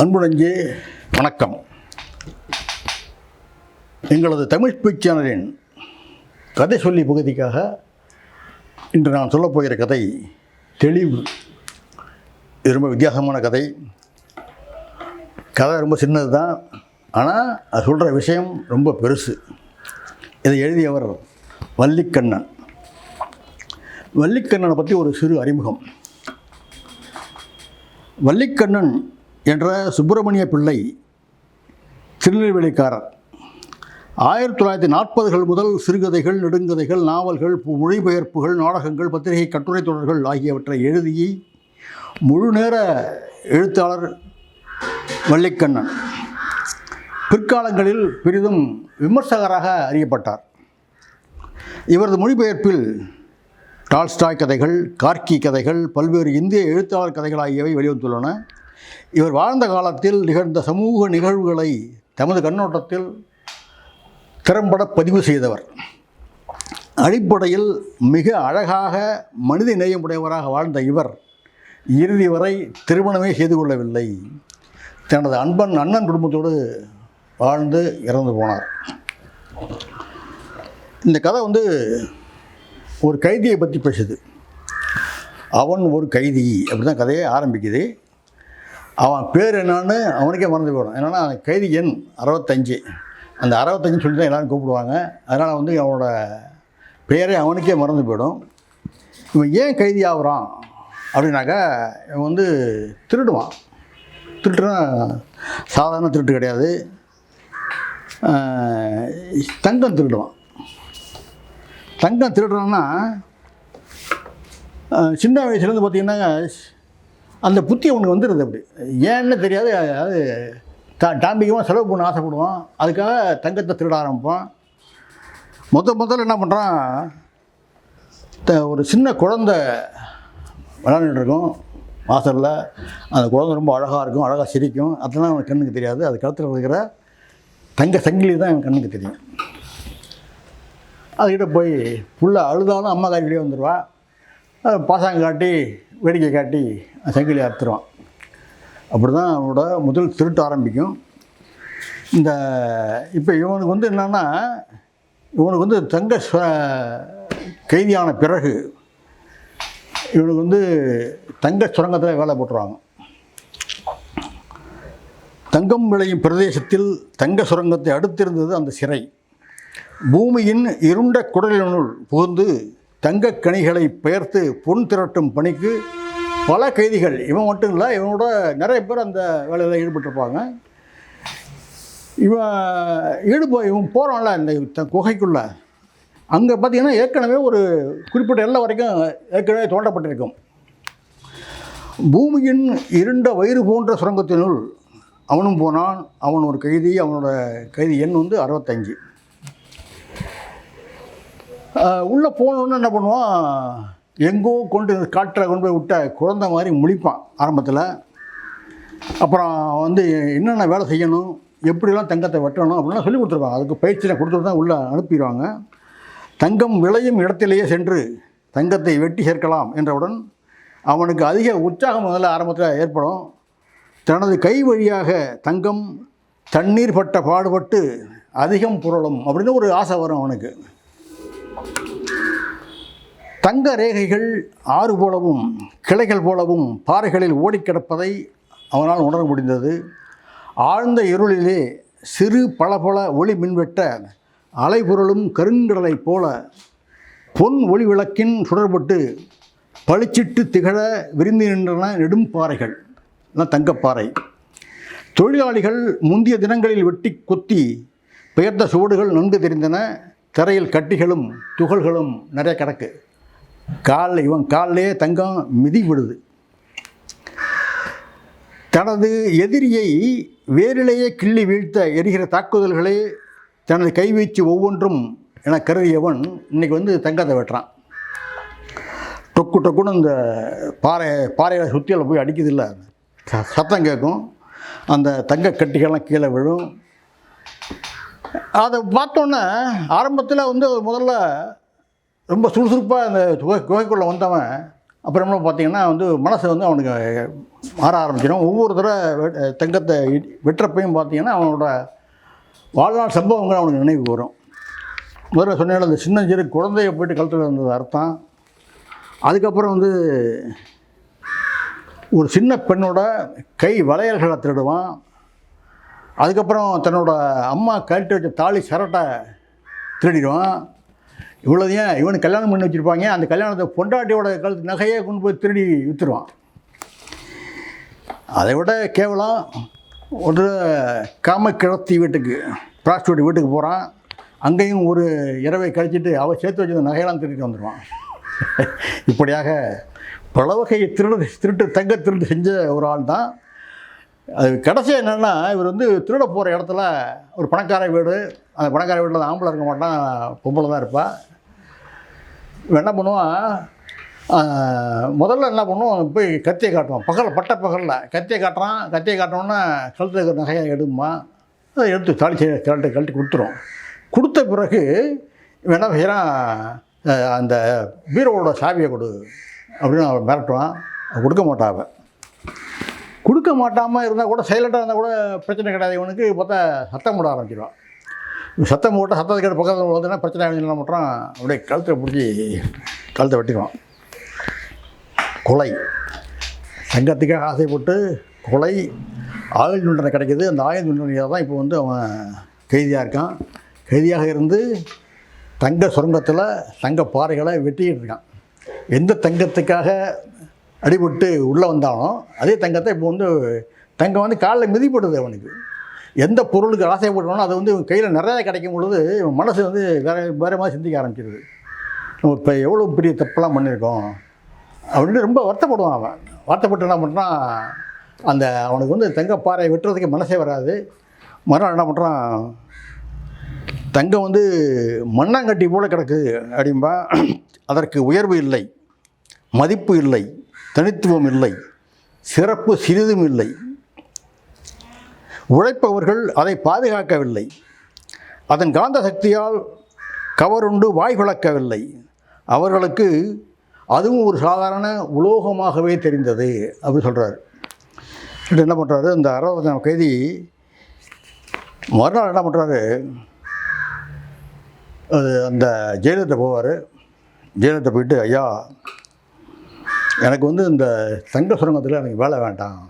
அன்புடஞ்சே வணக்கம். எங்களது தமிழ் ஸ்பீச் சேனலின் கதை சொல்லி பகுதிக்காக இன்று நான் சொல்லப் போகிற கதை தெளிவு இது ரொம்ப வித்தியாசமான கதை. கதை ரொம்ப சின்னது தான் ஆனால் அது சொல்கிற விஷயம் ரொம்ப பெருசு. இதை எழுதியவர் வள்ளிக்கண்ணன் வள்ளிக்கண்ணனை பற்றி ஒரு சிறு அறிமுகம். வள்ளிக்கண்ணன் என்ற சுப்பிரமணிய பிள்ளை திருநெல்வேலிக்காரர். ஆயிரத்தி தொள்ளாயிரத்தி நாற்பதுகள் முதல் சிறுகதைகள் நெடுங்கதைகள் நாவல்கள் பு- மொழிபெயர்ப்புகள் நாடகங்கள் பத்திரிகை கட்டுரை தொடர்கள் ஆகியவற்றை எழுதி முழுநேர எழுத்தாளர் வள்ளிக்கண்ணன். பிற்காலங்களில் பெரிதும் விமர்சகராக அறியப்பட்டார். இவரது மொழிபெயர்ப்பில் டால்ஸ்டாய் கதைகள் கார்கி கதைகள் பல்வேறு இந்திய எழுத்தாளர் கதைகள் ஆகியவை வெளிவந்துள்ளன. இவர் வாழ்ந்த காலத்தில் நிகழ்ந்த சமூக நிகழ்வுகளை தமது கண்ணோட்டத்தில் திறம்பட பதிவு செய்தவர். அடிப்படையில் மிக அழகாக மனித நேயமுடையவராக வாழ்ந்த இவர் இறுதி வரை திருமணமே செய்து கொள்ளவில்லை. தனது அன்பன் அண்ணன் குடும்பத்தோடு வாழ்ந்து இறந்து போனார். இந்த கதை வந்து ஒரு கைதியை பற்றி பேசுது. அவன் ஒரு கைதி அப்படி தான் கதையை ஆரம்பிக்குது. அவன் பேர் என்னன்னு அவனுக்கே மறந்து போயிடும். என்னென்னா கைதி எண் அறுபத்தஞ்சு. அந்த அறுபத்தஞ்சு சொல்லி தான் எல்லோரும் கூப்பிடுவாங்க. அதனால் வந்து அவனோட பெயரே அவனுக்கே மறந்து போயிடும். இவன் ஏன் கைதி ஆகுறான்? அப்படின்னாக்கா இவன் வந்து திருடுவான். திருட்டுனா சாதாரண திருட்டு கிடையாது. தங்கம் திருடுவான். தங்கம் திருடுறான்னா சின்ன வயசுலேருந்து பார்த்தீங்கன்னா அந்த புத்தி அவனுக்கு வந்துடுது அப்படி. ஏன்னு தெரியாது அதாவது தா டாம்பிகமாக செலவு பண்ண ஆசைப்படுவான். அதுக்காக தங்கத்தை திருட ஆரம்பிப்பான். மொத்த முதல்ல என்ன பண்ணுறான் த ஒரு சின்ன குழந்த விளாண்டுருக்கும் வாசலில். அந்த குழந்தை ரொம்ப அழகாக இருக்கும் அழகாக சிரிக்கும். அதெல்லாம் அவனுக்கு கண்ணுக்கு தெரியாது. அது கழுத்தில் இருக்கிற தங்க சங்கிலி தான் அவன் கண்ணுக்கு தெரியும். அதுக்கிட்ட போய் புள்ள அழுதாலும் அம்மா காரி வெளியே வந்துடுவா பாசாங்க காட்டி வேடிக்கை காட்டி சங்கிலி அறுத்துருவான் அப்படி தான் அவனோட முதல் திருட்டு ஆரம்பிக்கும். இந்த இப்போ இவனுக்கு வந்து என்னென்னா இவனுக்கு வந்து தங்க சு- கைதியான பிறகு இவனுக்கு வந்து தங்க சுரங்கத்தில் வேலை போட்டுருவாங்க. தங்கம் விளையும் பிரதேசத்தில் தங்க சுரங்கத்தை அடுத்திருந்தது அந்த சிறை. பூமியின் இருண்ட குடலினுள் புகுந்து தங்கக் கனிகளை பெயர்த்து பொன் திரட்டும் பணிக்கு பல கைதிகள் இவன் மட்டும் இல்லை இவனோட நிறைய பேர் அந்த வேலையில் ஈடுபட்டிருப்பாங்க. இவன் ஈடுபோ இவன் போகிறான்ல இந்த குகைக்குள்ளே குகைக்குள்ள. அங்கே பார்த்தீங்கன்னா ஏற்கனவே ஒரு குறிப்பிட்ட எல்லை வரைக்கும் ஏற்கனவே தோண்டப்பட்டிருக்கும். பூமியின் இருண்ட வயிறு போன்ற சுரங்கத்தினுள் அவனும் போனான். அவன் ஒரு கைதி அவனோட கைதி எண் வந்து அறுபத்தஞ்சு உள்ளே போனோன்னு என்ன பண்ணுவான்? எங்கோ கொண்டு காற்றை கொண்டு போய் விட்ட குழந்தை மாதிரி முழிப்பான் ஆரம்பத்தில். அப்புறம் வந்து என்னென்ன வேலை செய்யணும்? எப்படிலாம் தங்கத்தை வெட்டணும் அப்படின்லாம் சொல்லி கொடுத்துருவாங்க அதுக்கு பயிற்சியில் கொடுத்துட்டு தான் உள்ளே அனுப்பிடுவாங்க. தங்கம் விளையும் இடத்திலேயே சென்று தங்கத்தை வெட்டி சேர்க்கலாம் என்றவுடன் அவனுக்கு அதிக உற்சாகம் முதல்ல ஆரம்பத்தில் ஏற்படும். தனது கை வழியாக தங்கம் தண்ணீர் பட்ட பாடுபட்டு அதிகம் புரளும் அப்படின்னு ஒரு ஆசை வரும் அவனுக்கு. தங்க ரேகைகள் ஆறு போலவும் கிளைகள் போலவும் பாறைகளில் ஓடிக் கிடப்பதை அவனால் உணர முடிந்தது. ஆழ்ந்த இருளிலே சிறு பளபள ஒளி மின்வெட்ட அலைபொருளும் கருங்கடலைப் போல பொன் ஒளி விளக்கின் சுடர்பட்டு பளிச்சிட்டு திகழ விரிந்து நின்றன நெடும் பாறைகள். தங்கப்பாறை. தொழிலாளிகள் முந்திய தினங்களில் வெட்டி கொத்தி பெயர்ந்த சுவடுகள் நன்கு தெரிந்தன. தரையில் கட்டிகளும் துகள்களும் நிறைய கிடக்கு. காலில் இவன் காலிலே தங்கம் மிதி விடுது. தனது எதிரியை வேரிலேயே கிள்ளி வீழ்த்த எரிகிற தாக்குதல்களே தனது கைவீச்சு ஒவ்வொன்றும் என கருதியவன் இன்னைக்கு வந்து தங்கத்தை வெட்டுறான். டொக்கு டொக்குன்னு இந்த பாறை பாறையில் சுற்றியில் போய் அடிக்குது ச- சத்தம் கேட்கும். அந்த தங்க கட்டிகள்லாம் கீழே விழும். அதை பார்த்தோன்னே ஆரம்பத்தில் வந்து முதல்ல ரொம்ப சுறுசுறுப்பாக அந்த குகை குகைக்குள்ளே வந்தவன் அப்புறமா பார்த்தீங்கன்னா வந்து மனசு வந்து அவனுக்கு மாற ஆரம்பிச்சிடும். ஒவ்வொரு தடவை வெ- தங்கத்தை வெட்டுறப்பையும் பார்த்தீங்கன்னா அவனோட வாழ்நாள் சம்பவங்கள் அவனுக்கு நினைவுக்கு வரும் முதல்ல சொன்ன அந்த சின்னஞ்சிறு குழந்தைய போயிட்டு கழுத்தில் இருந்தது அர்த்தம். அதுக்கப்புறம் வந்து ஒரு சின்ன பெண்ணோட கை வளையல்களை திருடுவான். அதுக்கப்புறம் தன்னோட அம்மா கழட்டி வச்ச தாலி சரட்டை திருடிடுவான். இவ்வளோதையும் இவனுக்கு கல்யாணம் பண்ணி வச்சுருப்பாங்க அந்த கல்யாணத்தை பொண்டாட்டியோட கழுத்து நகையை கொண்டு போய் திருடி விற்றுருவான் அதை விட கேவலம் ஒரு காமக்கிழத்தி வீட்டுக்கு ப்ராஸ்டியூட் வீட்டுக்கு போகிறான் அங்கேயும் ஒரு இரவை கழிச்சிட்டு அவள் சேர்த்து வச்சிருந்த நகையெல்லாம் திருடிட்டு வந்துடுவான் இப்படியாக பல வகை திருடு திருட்டு தங்க திருட்டு செஞ்ச ஒரு ஆள் தான் அது கடைசி என்னென்னா இவர் வந்து திருட போகிற இடத்துல ஒரு பணக்கார வீடு அந்த பணக்கார வீட்டில் ஆம்பளை இருக்க மாட்டான் பொம்பளை தான் இருப்பாள் என்ன பண்ணுவான்? முதல்ல என்ன பண்ணுவான்? போய் கத்தியை காட்டுவான். பகல் பட்ட பகலில். கத்தியை காட்டுறான். கத்தியை காட்டினோன்னா கழுத்து இருக்கிற நகையை எடுமா அதை எடுத்து தாலி கழட்டு கழட்டி கொடுத்துரும். கொடுத்த பிறகு என்ன செய்கிறான் அந்த பீரோவோட சாவியை கொடு அப்படின்னு அவன் மிரட்டுவான். கொடுக்க மாட்டான் அவன். கொடுக்க மாட்டாமல் இருந்தால் கூட சைலண்ட்டாக இருந்தால் கூட பிரச்சனை கிடையாது. இவனுக்கு பார்த்தா சத்தம் போட ஆரம்பிச்சிடுவான் சத்தம் போட்டு சத்தத்தை கேட்டு பக்கத்தில் வந்துன்னா பிரச்சனை ஆகிடுச்சுன்னா மட்டும் அப்படியே கழுத்தை பிடிச்சி கழுத்தை வெட்டிடுவான். கொலை. தங்கத்துக்காக ஆசைப்பட்டு கொலை. ஆயுள் தண்டனை கிடைக்குது. அந்த ஆயுள் தண்டனையாக தான் இப்போ வந்து அவன் கைதியாக இருக்கான். கைதியாக இருந்து தங்க சுரங்கத்தில் தங்க பாறைகளை வெட்டிக்கிட்டு இருக்கான். எந்த தங்கத்துக்காக அடிபட்டு உள்ளே வந்தாலும் அதே தங்கத்தை இப்போ வந்து தங்கம் வந்து காலில் மிதிப்படுது அவனுக்கு. எந்த பொருளுக்கு ஆசைப்பட்டானோ அது வந்து கையில் நிறையா கிடைக்கும் பொழுது இவன் மனசு வந்து வேறு வேறு மாதிரி சிந்திக்க ஆரம்பிச்சிருது. நம்ம இப்போ எவ்வளோ பெரிய தப்பெல்லாம் பண்ணியிருக்கோம் அப்படின்னு ரொம்ப வருத்தப்படுவான் அவன். வருத்தப்பட்டு என்ன பண்ணுறான் அந்த அவனுக்கு வந்து தங்கப்பாறை வெட்டுறதுக்கு மனசே வராது. மறுநாள் என்ன பண்ணுறான் தங்கம் வந்து மண்ணாங்கட்டி போல் கிடக்குது அப்படின்பா அதற்கு உயர்வு இல்லை மதிப்பு இல்லை. தனித்துவம் இல்லை சிறப்பு சிறிதும் இல்லை உழைப்பவர்கள் அதை பாதுகாக்கவில்லை. அதன் காந்த சக்தியால் கவருண்டு வாய் குழக்கவில்லை அவர்களுக்கு அதுவும் ஒரு சாதாரண உலோகமாகவே தெரிந்தது அப்படி சொல்கிறார் என்ன பண்ணுறாரு இந்த அறுபதாம் கைதி மறுநாள் என்ன பண்ணுறாரு அது அந்த ஜெயலலிதா போவார். ஜெயலலிதா போயிட்டு ஐயா எனக்கு வந்து இந்த தங்க சுரங்கத்தில் எனக்கு வேலை வேண்டாம்.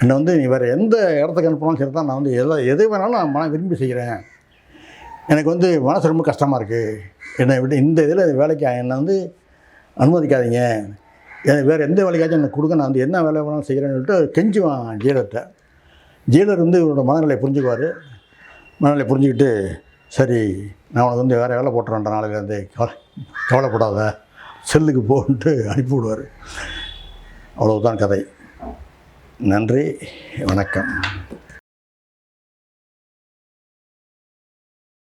என்னை வந்து நீ வேறு எந்த இடத்துக்கு அனுப்பினாலும் சரி தான் நான் வந்து எதை எது வேணாலும் நான் மன விரும்பி செய்கிறேன் எனக்கு வந்து மனசு ரொம்ப கஷ்டமாக இருக்குது என்னை விட்டு இந்த இதில் வேலைக்கு என்னை வந்து அனுமதிக்காதீங்க. எனக்கு வேறு எந்த வேலைக்காச்சும் எனக்கு கொடுங்க. நான் வந்து என்ன வேலை வேணாலும் செய்கிறேன்னு சொல்லிட்டு கெஞ்சுவான் ஜெயலலிதா ஜெயிலர் வந்து இவரோட மனநிலை புரிஞ்சுக்குவார். மனநிலை புரிஞ்சுக்கிட்டு சரி நான் உனக்கு வந்து வேறு வேலை போட்டுறேன்ற நாளையிலேருந்து. கவலை கவலைப்படாத. செல்லுக்கு போன்ட்டு அனுப்பி விடுவார் அவ்வளவுதான் கதை. நன்றி வணக்கம்.